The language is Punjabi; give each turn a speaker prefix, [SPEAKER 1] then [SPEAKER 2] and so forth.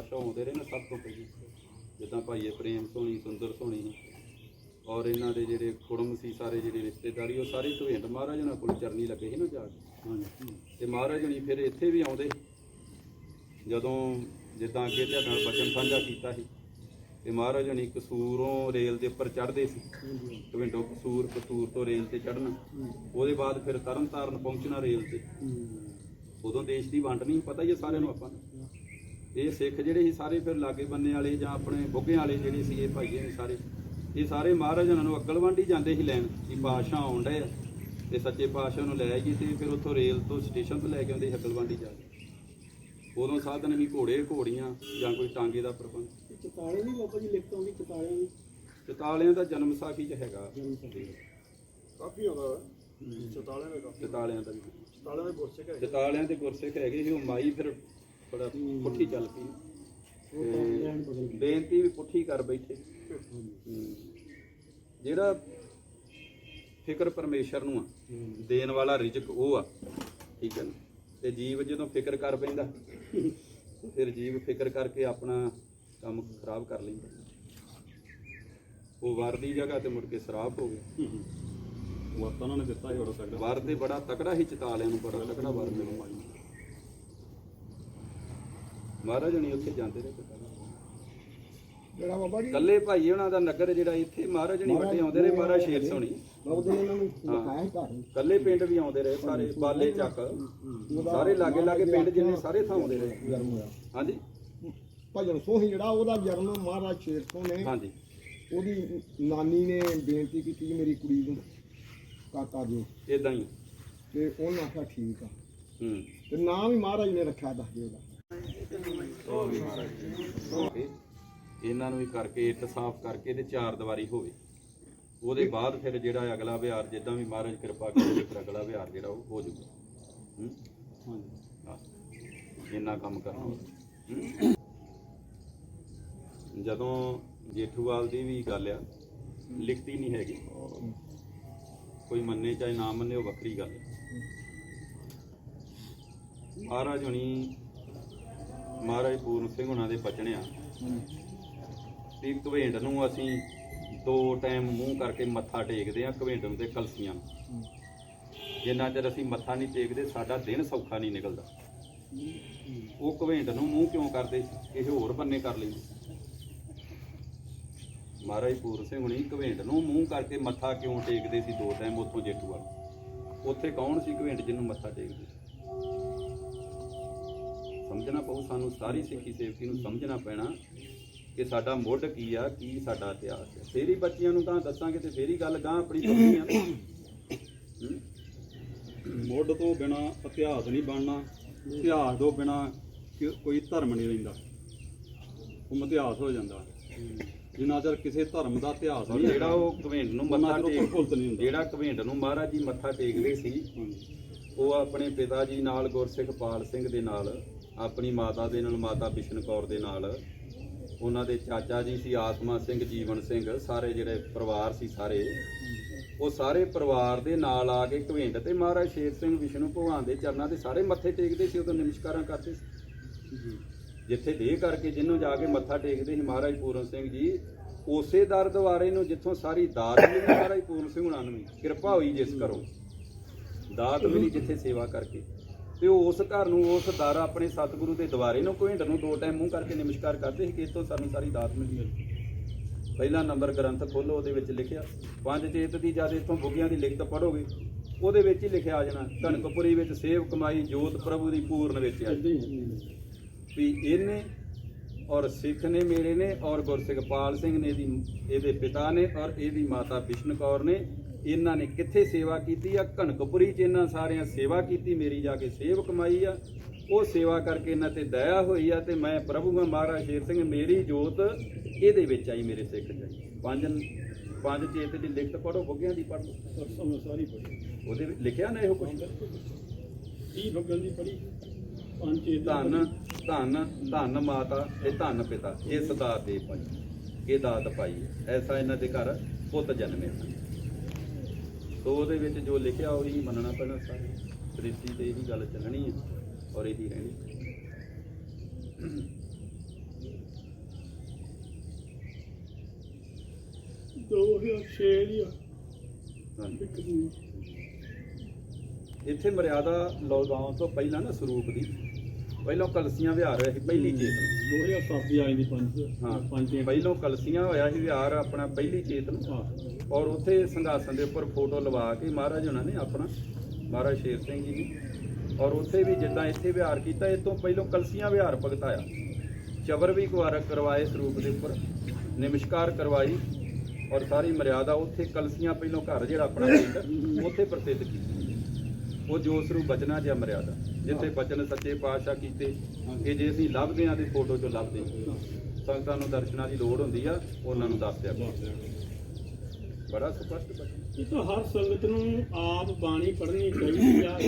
[SPEAKER 1] ਪਾਤਸ਼ਾਹ ਆਉਂਦੇ ਰਹੇ ਨੇ ਸਭ ਤੋਂ ਪਹਿਲਾਂ। ਜਿੱਦਾਂ ਭਾਈਏ ਪ੍ਰੇਮ ਸੋਹਣੀ ਸੁੰਦਰ ਸੋਹਣੀ ਔਰ ਇਹਨਾਂ ਦੇ ਜਿਹੜੇ ਕੁੜਮ ਸੀ ਸਾਰੇ ਜਿਹੜੇ ਰਿਸ਼ਤੇਦਾਰੀ ਉਹ ਸਾਰੇ ਧਵੇਂਟ ਮਹਾਰਾਜ ਉਹਨਾਂ ਕੋਲ ਚਰਨੀ ਲੱਗੇ ਸੀ ਨਾ ਜਾ ਕੇ। ਤੇ ਮਹਾਰਾਜ ਹਣੀ ਫਿਰ ਇੱਥੇ ਵੀ ਆਉਂਦੇ ਜਦੋਂ ਜਿੱਦਾਂ ਅੱਗੇ ਤੁਹਾਡੇ ਨਾਲ ਬਚਨ ਸਾਂਝਾ ਕੀਤਾ ਸੀ ਤੇ ਮਹਾਰਾਜ ਹਣੀ ਕਸੂਰੋਂ ਰੇਲ ਦੇ ਉੱਪਰ ਚੜ੍ਹਦੇ ਸੀ। ਟਵਿੰਡੋ ਕਸੂਰ ਕਸੂਰ ਤੋਂ ਰੇਲ ਤੇ ਚੜ੍ਹਨਾ। ਉਹਦੇ ਬਾਅਦ ਫਿਰ ਤਰਨ ਤਾਰਨ ਪਹੁੰਚਣਾ ਰੇਲ ਤੇ। ਉਦੋਂ ਦੇਸ਼ ਦੀ ਵੰਡ ਨਹੀਂ ਪਤਾ ਹੀ ਹੈ ਸਾਰਿਆਂ ਨੂੰ ਆਪਾਂ ਨੂੰ। ਇਹ ਸਿੱਖ ਜਿਹੜੇ ਸੀ ਸਾਰੇ ਫਿਰ ਲਾਗੇ ਬੰਨੇ ਵਾਲੇ ਜਾਂ ਆਪਣੇ ਬੁੱਗੇ ਵਾਲੇ ਜਿਹੜੇ ਸੀ ਇਹ ਭਾਈਏ ਨੇ ਸਾਰੇ। ਇਹ ਸਾਰੇ ਮਹਾਰਾਜ ਉਹਨਾਂ ਨੂੰ ਅਕਲਵੰਡ ਜਾਂਦੇ ਸੀ ਲੈਣ ਕਿ ਪਾਤਸ਼ਾਹ ਆਉਣ ਡਏ ਆ ਤੇ ਸੱਚੇ ਪਾਤਸ਼ਾਹ ਨੂੰ ਲੈ ਆਈਏ ਤੇ ਫਿਰ ਉੱਥੋਂ ਰੇਲ ਤੋਂ ਸਟੇਸ਼ਨ ਤੋਂ ਲੈ ਕੇ ਆਉਂਦੇ ਅਕਲਵੰਡ ਜਾ ਕੇ। ਉਦੋਂ ਸਾਧਨ ਹੀ ਘੋੜੇ ਘੋੜੀਆਂ ਜਾਂ ਕੋਈ ਟਾਂਗੇ ਦਾ ਪ੍ਰਬੰਧ।
[SPEAKER 2] ਚਤਾਲੇ ਨਹੀਂ ਬਾਬਾ ਜੀ ਲਿਖਤ ਆਉਂਦੀ ਚਤਾਲੇ ਦੀ
[SPEAKER 1] ਚਤਾਲਿਆਂ ਦਾ ਜਨਮ ਸਾਖੀ ਚ ਹੈਗਾ।
[SPEAKER 3] ਕਾਫੀ ਆਉਂਦਾ ਚਤਾਲੇ ਦੇ
[SPEAKER 1] ਚਤਾਲਿਆਂ ਦਾ ਵੀ।
[SPEAKER 3] ਗੁਰਸਿੱਖ
[SPEAKER 1] ਚਤਾਲਿਆਂ ਦੇ ਗੁਰਸਿੱਖ ਹੈਗੇ ਸੀ ਉਹ ਮਾਈ ਫਿਰ ਬੜਾ ਪੁੱਠੀ ਚੱਲ ਪਈ। ਤੇ ਬੇਨਤੀ ਵੀ ਪੁੱਠੀ ਕਰ ਬੈਠੇ। ਜਿਹੜਾ ਫਿਕਰ ਪਰਮੇਸ਼ਰ ਨੂੰ ਆ ਦੇਣ ਵਾਲਾ ਰਿਜ਼ਕ ਉਹ ਆ ਠੀਕ ਹੈ ਨਾ? ਤੇ ਜੀਵ ਜਦੋਂ ਫਿਕਰ ਕਰ ਪੈਂਦਾ ਫਿਰ ਜੀਵ ਫਿਕਰ ਕਰਕੇ ਆਪਣਾ ਕੰਮ ਖਰਾਬ ਕਰ ਲੈਂਦਾ। ਉਹ ਵਰ ਦੀ ਜਗ੍ਹਾ ਤੇ ਮੁੜ ਕੇ ਸ਼ਰਾਬ ਹੋ ਗਿਆ।
[SPEAKER 3] ਵਰਤਾਂ ਉਹਨਾਂ ਨੇ ਦਿੱਤਾ ਹੀ ਬੜਾ ਤਗੜਾ
[SPEAKER 1] ਵਰ ਤੇ ਬੜਾ ਤਕੜਾ ਹੀ ਚਤਾਲਿਆਂ ਨੂੰ ਬੜਾ ਤਕੜਾ ਵਰ ਮਿਲੂ ਮਾਈ ਨੂੰ। ਮਹਾਰਾਜ ਨਹੀਂ ਉੱਥੇ ਜਾਂਦੇ ਰਹੇ
[SPEAKER 2] ਜਿਹੜਾ ਬਾਬਾ ਜੀ
[SPEAKER 1] ਕੱਲੇ ਭਾਈ ਉਹਨਾਂ ਦਾ ਨਗਰ ਜਿਹੜਾ ਇੱਥੇ ਮਹਾਰਾਜ ਨਹੀਂ ਵੱਡੇ ਆਉਂਦੇ ਰਹੇ ਮਹਾਰਾਜ ਸ਼ੇਰ ਸੋਣੀ।
[SPEAKER 2] ਨੂੰ
[SPEAKER 1] ਹਾਂ।
[SPEAKER 2] ਲਿਖਾਇਆ ਘਰ।
[SPEAKER 1] ਕੱਲੇ ਪਿੰਡ ਵੀ ਆਉਂਦੇ ਰਹੇ ਸਾਰੇ ਬਾਲੇ ਚੱਕ। ਸਾਰੇ ਲਾਗੇ ਲਾਗੇ ਪਿੰਡ ਜਿੰਨੇ ਸਾਰੇ ਥਾਂ ਆਉਂਦੇ ਰਹੇ। ਹਾਂਜੀ।
[SPEAKER 2] ਭਜਨ ਸੋਹੀ ਜਿਹੜਾ ਉਹਦਾ ਜਨਮ ਮਹਾਰਾਜ ਸ਼ੇਰ ਨੇ।
[SPEAKER 1] ਹਾਂਜੀ।
[SPEAKER 2] ਉਹਦੀ ਨਾਨੀ ਨੇ ਬੇਨਤੀ ਕੀਤੀ ਮੇਰੀ ਕੁੜੀ ਨੂੰ ਕਾਕਾ ਦਿਓ
[SPEAKER 1] ਇਦਾਂ ਹੀ।
[SPEAKER 2] ਤੇ ਉਹਨੇ ਆਖਿਆ ਠੀਕ ਆ।
[SPEAKER 1] ਹੂੰ।
[SPEAKER 2] ਤੇ ਨਾਮ ਵੀ ਮਹਾਰਾਜ ਨੇ ਰੱਖਿਆ ਦੱਸ ਦਿਓ
[SPEAKER 1] ਜੀ। ਇਹਨਾਂ ਨੂੰ ਵੀ ਕਰਕੇ, ਇੱਟ ਸਾਫ਼ ਕਰਕੇ ਤੇ ਚਾਰ ਦੀਵਾਰੀ ਹੋਵੇ। ਉਹਦੇ ਬਾਅਦ ਫਿਰ ਜਿਹੜਾ ਅਗਲਾ ਵਿਹਾਰ, ਜਿੱਦਾਂ ਵੀ ਮਹਾਰਾਜ ਕਿਰਪਾ ਕਰੇ, ਫਿਰ ਅਗਲਾ ਵਿਹਾਰ ਜਿਹੜਾ ਉਹ ਹੋ ਜਾਊਗਾ। ਇੰਨਾ ਕੰਮ ਕਰਨਾ। ਜਦੋਂ ਜੇਠੂਵਾਲ ਦੀ ਵੀ ਗੱਲ ਆ, ਲਿਖਤੀ ਨਹੀਂ ਹੈਗੀ। ਕੋਈ ਮੰਨੇ ਚਾਹੇ ਨਾ ਮੰਨੇ, ਉਹ ਵੱਖਰੀ ਗੱਲ ਹੈ ਮਹਾਰਾਜ ਹੁਣੀ ਮਹਾਰਾਜ ਪੂਰਨ ਸਿੰਘ ਉਹਨਾਂ ਦੇ ਬਚਣਿਆ ਵੀ ਘਵੇਂਡ ਨੂੰ ਅਸੀਂ ਦੋ ਟਾਈਮ ਮੂੰਹ ਕਰਕੇ ਮੱਥਾ ਟੇਕਦੇ ਆ ਘਵੇਂਡ ਨੂੰ ਤੇ ਕਲਸੀਆਂ ਨੂੰ। ਜਿੰਨਾ ਚਿਰ ਅਸੀਂ ਮੱਥਾ ਨਹੀਂ ਟੇਕਦੇ, ਸਾਡਾ ਦਿਨ ਸੌਖਾ ਨਹੀਂ ਨਿਕਲਦਾ। ਉਹ ਘਵੇਂਡ ਨੂੰ ਮੂੰਹ ਕਿਉਂ ਕਰਦੇ? ਇਹ ਹੋਰ ਬੰਨੇ ਕਰ ਲੈਂਦੇ ਮਹਾਰਾਜ ਪੂਰਨ ਸਿੰਘ ਹੁਣੀ ਘਵੇਂਡ ਨੂੰ ਮੂੰਹ ਕਰਕੇ ਮੱਥਾ ਕਿਉਂ ਟੇਕਦੇ ਸੀ ਦੋ ਟਾਈਮ ਉੱਥੋਂ ਜੇਠੂ ਵਾਲ ਉੱਥੇ ਕੌਣ ਸੀ ਘਵੇਂਡ ਜਿਹਨੂੰ ਮੱਥਾ ਟੇਕਦੇ? ਸਮਝਣਾ ਪਊ ਸਾਨੂੰ ਸਾਰੀ ਸਿੱਖੀ ਸੇਵਕੀ ਨੂੰ ਸਮਝਣਾ ਪੈਣਾ ਕਿ ਸਾਡਾ ਮੁੱਢ ਕੀ ਆ ਕੀ ਸਾਡਾ ਇਤਿਹਾਸ ਹੈ ਫੇਰ ਹੀ ਬੱਚਿਆਂ ਨੂੰ ਤਾਂ ਦੱਸਾਂਗੇ ਤੇ ਫੇਰ ਹੀ ਗੱਲ ਗਾਂ ਆਪਣੀ ਪੱਕੀ ਆ?
[SPEAKER 3] ਮੁੱਢ ਤੋਂ ਬਿਨਾ ਇਤਿਹਾਸ ਨਹੀਂ ਬਣਨਾ ਇਤਿਹਾਸ ਤੋਂ ਬਿਨਾ ਕੋਈ ਧਰਮ ਨਹੀਂ ਰਹਿੰਦਾ ਉਹ ਇਤਿਹਾਸ ਹੋ ਜਾਂਦਾ ਜਿੰਨਾ ਚਿਰ ਕਿਸੇ ਧਰਮ ਦਾ ਇਤਿਹਾਸ ਨਹੀਂ
[SPEAKER 1] ਜਿਹੜਾ ਉਹ ਘਵੇਂਡ ਨੂੰ ਮੱਥਾ ਟੇਕ। ਜਿਹੜਾ ਘਵੇਂਡ ਨੂੰ ਮਹਾਰਾਜ ਜੀ ਮੱਥਾ ਟੇਕਦੇ ਸੀ। ਉਹ ਆਪਣੇ ਪਿਤਾ ਜੀ ਨਾਲ ਗੁਰਸਿੱਖ ਪਾਲ ਸਿੰਘ ਦੇ ਨਾਲ ਆਪਣੀ ਮਾਤਾ ਦੇ ਨਾਲ ਮਾਤਾ ਬਿਸ਼ਨ ਕੌਰ ਦੇ ਨਾਲ। ਉਹਨਾਂ ਦੇ ਚਾਚਾ ਜੀ ਸੀ ਆਤਮਾ ਸਿੰਘ ਜੀਵਨ ਸਿੰਘ ਸਾਰੇ ਜਿਹੜੇ ਪਰਿਵਾਰ ਸੀ ਸਾਰੇ। ਉਹ ਸਾਰੇ ਪਰਿਵਾਰ ਦੇ ਨਾਲ ਆ ਕੇ ਘਵੇਂਡ ਤੇ ਮਹਾਰਾਜ ਸ਼ੇਰ ਸਿੰਘ ਵਿਸ਼ਨੂੰ ਭਗਵਾਨ ਦੇ ਚਰਨਾਂ ਤੇ ਸਾਰੇ ਮੱਥੇ ਟੇਕਦੇ ਸੀ ਉਦੋਂ ਨਮਸਕਾਰਾਂ ਕਰਦੇ ਸੀ। ਜਿੱਥੇ ਦੇਹ ਕਰਕੇ ਜਿਹਨੂੰ ਜਾ ਕੇ ਮੱਥਾ ਟੇਕਦੇ ਸੀ ਮਹਾਰਾਜ ਪੂਰਨ ਸਿੰਘ ਜੀ ਉਸੇ ਦਰ ਦੁਆਰੇ ਨੂੰ ਜਿੱਥੋਂ ਸਾਰੀ ਦਾਤ ਮਿਲੀ ਮਹਾਰਾਜ ਪੂਰਨ ਸਿੰਘ ਹੁਣਾਂ ਨੂੰ ਕਿਰਪਾ ਹੋਈ ਜਿਸ ਘਰੋਂ। ਦਾਤ ਮਿਲੀ ਜਿੱਥੇ ਸੇਵਾ ਕਰਕੇ। ਤੇ ਉਹ ਉਸ ਘਰ ਨੂੰ ਉਸ ਦਰ ਆਪਣੇ ਸਤਿਗੁਰੂ ਦੇ ਦੁਆਰੇ ਨੂੰ ਘੁੰਡ ਨੂੰ ਦੋ ਟਾਈਮ ਮੂੰਹ ਕਰਕੇ ਨਮਸਕਾਰ ਕਰਦੇ ਸੀ ਕਿ ਇਸ ਤੋਂ ਸਾਨੂੰ ਸਾਰੀ ਦਾਤ ਮਿਲੀ ਪਹਿਲਾ ਨੰਬਰ ਗ੍ਰੰਥ ਖੋਲੋ ਉਹਦੇ ਵਿੱਚ ਲਿਖਿਆ ਪੰਜ ਚੇਤ ਦੀ ਜਦ ਇਥੋਂ ਬੁੱਗਿਆਂ ਦੀ ਲਿਖਤ ਪੜੋਗੇ ਉਹਦੇ ਵਿੱਚ ਹੀ ਲਿਖਿਆ ਆ ਜਾਣਾ ਕਣਕਪੁਰੀ ਵਿੱਚ ਸੇਵ ਕਮਾਈ ਜੋਤ ਪ੍ਰਭੂ ਦੀ ਪੂਰਨ ਵਿੱਚ ਆ। ਵੀ ਇਹਨੇ ਔਰ ਸਿੱਖ ਨੇ ਮੇਰੇ ਨੇ ਔਰ ਗੁਰਸਿੱਖਪਾਲ ਸਿੰਘ ਨੇ ਦੀ ਇਹਦੇ ਪਿਤਾ ਨੇ ਔਰ ਇਹਦੀ ਮਾਤਾ ਬਿਸ਼ਨ ਕੌਰ ਨੇ ਇਹਨਾਂ ਨੇ ਕਿੱਥੇ ਸੇਵਾ ਕੀਤੀ ਆ? ਕਣਕਪੁਰੀ ਚ ਇਹਨਾਂ ਸਾਰਿਆਂ ਸੇਵਾ ਕੀਤੀ ਮੇਰੀ ਜਾ ਕੇ ਸੇਵ ਕਮਾਈ ਆ। ਉਹ ਸੇਵਾ ਕਰਕੇ ਇਹਨਾਂ ਤੇ ਦਇਆ ਹੋਈ ਆ ਤੇ ਮੈਂ ਪ੍ਰਭੂ ਮੈਂ ਮਹਾਰਾਜ ਸ਼ੇਰ ਸਿੰਘ ਮੇਰੀ ਜੋਤ ਇਹਦੇ ਵਿੱਚ ਆਈ ਮੇਰੇ ਸਿੱਖ ਜਾਈ ਪੰਜ ਪੰਜ ਚੇਤ ਦੀ ਲਿਖਤ ਪੜੋ ਬੁੱਗਿਆਂ ਦੀ
[SPEAKER 3] ਸਰਸੋਂ ਸਾਰੀ ਪੜੀ
[SPEAKER 1] ਉਹਦੇ ਵਿੱਚ ਲਿਖਿਆ ਨਾ ਇਹੋ ਕੁਝ
[SPEAKER 3] ਕੀ ਬਗਲ ਦੀ ਪੜੀ
[SPEAKER 1] ਧੰਨ ਧੰਨ ਧੰਨ ਮਾਤਾ ਤੇ ਧੰਨ ਪਿਤਾ। ਇਹ ਸਦਾ ਦੇ ਪਾਈ ਇਹ ਦਾਤ ਪਾਈ ਐਸਾ ਇਹਨਾਂ ਦੇ ਘਰ ਪੁੱਤ ਜਨਮੇ ਸੋ ਉਹਦੇ ਵਿੱਚ ਜੋ ਲਿਖਿਆ ਉਹੀ ਮੰਨਣਾ ਪੈਣਾ ਸਾਰੇ। ਸ੍ਰਿਸ਼ਟੀ ਤੇ ਇਹੀ ਗੱਲ ਚੱਲਣੀ ਹੈ ਔਰ ਇਹੀ ਰਹਿਣੀ।
[SPEAKER 4] ਦੋ ਹਜ਼ਾਰ 6 ਦੀ ਆ
[SPEAKER 1] ਹਾਂਜੀ ਇੱਥੇ ਮਰਿਆਦਾ ਲਗਾਉਣ ਤੋਂ ਪਹਿਲਾਂ ਨਾ ਸਰੂਪ ਦੀ। ਪਹਿਲਾਂ ਕਲਸੀਆਂ ਵਿਹਾਰ ਹੋਇਆ ਸੀ ਪਹਿਲੀ ਚੇਤ ਨੂੰ
[SPEAKER 4] 2007 ਦੀ ਆਈ ਦੀ ਪੰਜ
[SPEAKER 1] ਹਾਂ
[SPEAKER 4] ਪੰਜ
[SPEAKER 1] ਪਹਿਲਾਂ ਕਲਸੀਆਂ ਹੋਇਆ ਸੀ ਵਿਹਾਰ ਆਪਣਾ ਪਹਿਲੀ ਚੇਤ ਨੂੰ
[SPEAKER 4] ਹਾਂ।
[SPEAKER 1] ਔਰ ਉੱਥੇ ਸੰਘਾਸਨ ਦੇ ਉੱਪਰ ਫੋਟੋ ਲਵਾ ਕੇ ਮਹਾਰਾਜ ਉਹਨਾਂ ਨੇ ਆਪਣਾ ਮਹਾਰਾਜ ਸ਼ੇਰ ਸਿੰਘ ਜੀ ਨੇ। ਔਰ ਉੱਥੇ ਵੀ ਜਿੱਦਾਂ ਇੱਥੇ ਵਿਹਾਰ ਕੀਤਾ ਇਹ ਤੋਂ ਪਹਿਲਾਂ ਕਲਸੀਆਂ ਵਿਹਾਰ ਭਗਤਾਇਆ। ਚਬਰ ਵੀ ਕੁਵਾਰਕ ਕਰਵਾਏ ਸਰੂਪ ਦੇ ਉੱਪਰ ਨਿਮਸ਼ਕਾਰ ਕਰਵਾਈ। ਔਰ ਸਾਰੀ ਮਰਿਆਦਾ ਉੱਥੇ ਕਲਸੀਆਂ ਪਹਿਲਾਂ ਘਰ ਜਿਹੜਾ ਆਪਣਾ ਪਿੰਡ ਉੱਥੇ ਪ੍ਰਸਿੱਧ ਕੀਤੀ। ਉਹ ਜੋ ਸਰੂਪ ਬਚਨਾ ਜਾਂ ਮਰਿਆਦਾ ਜਿੱਥੇ ਬਚਨ ਸੱਚੇ ਪਾਤਸ਼ਾਹ ਕੀਤੇ ਕਿ ਜੇ ਅਸੀਂ ਲੱਭਦੇ ਹਾਂ ਤੇ ਫੋਟੋ ਚੋਂ ਲੱਭਦੇ ਹਾਂ। ਸੰਗਤਾਂ ਨੂੰ ਦਰਸ਼ਨਾਂ ਦੀ ਲੋੜ ਹੁੰਦੀ ਆ, ਉਹਨਾਂ ਨੂੰ ਦੱਸ ਦਿਆ ਬੜਾ ਸਪਸ਼ਟ ਬਚਨ।
[SPEAKER 4] ਇਹ ਤਾਂ ਹਰ ਸੰਗਤ ਨੂੰ ਆਪ ਬਾਣੀ ਪੜ੍ਹਨੀ ਚਾਹੀਦੀ ਆ।